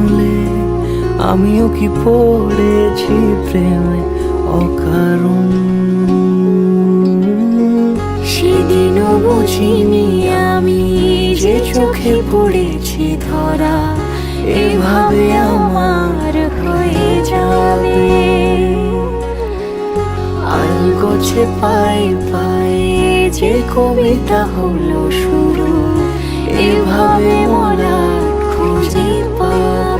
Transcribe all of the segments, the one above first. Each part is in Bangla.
ছুলে আমিও কি পড়েছি প্রেমে অকারণ? সেদিনও বুঝিনি আমি যে চোখে পড়েছি ধরা এভাবে আমার হয়ে যাবে। আলগোছে পাই পায়ে যে কবিতা হলো শুরু এভাবে মোরা খুঁজে পাবে আমি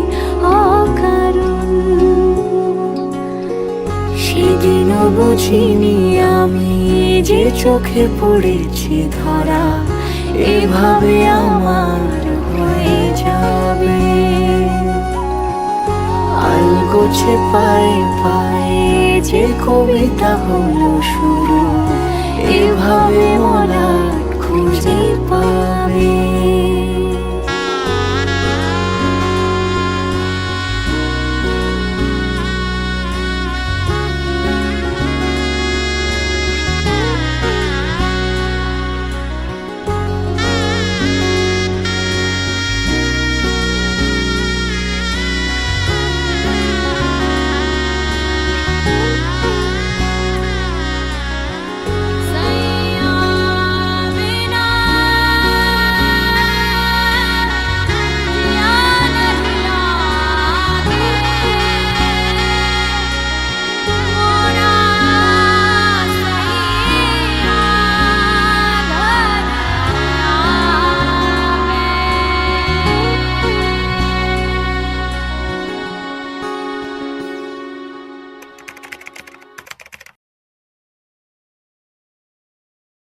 বুঝিনি আমি যে চোখে পড়েছি ধরা, এভাবে আমার হয়ে যাবে। আলগোছে পায়ে পায়ে যে কবিতা হলো শুরু, এভাবে মোরা খুঁজে পাবে।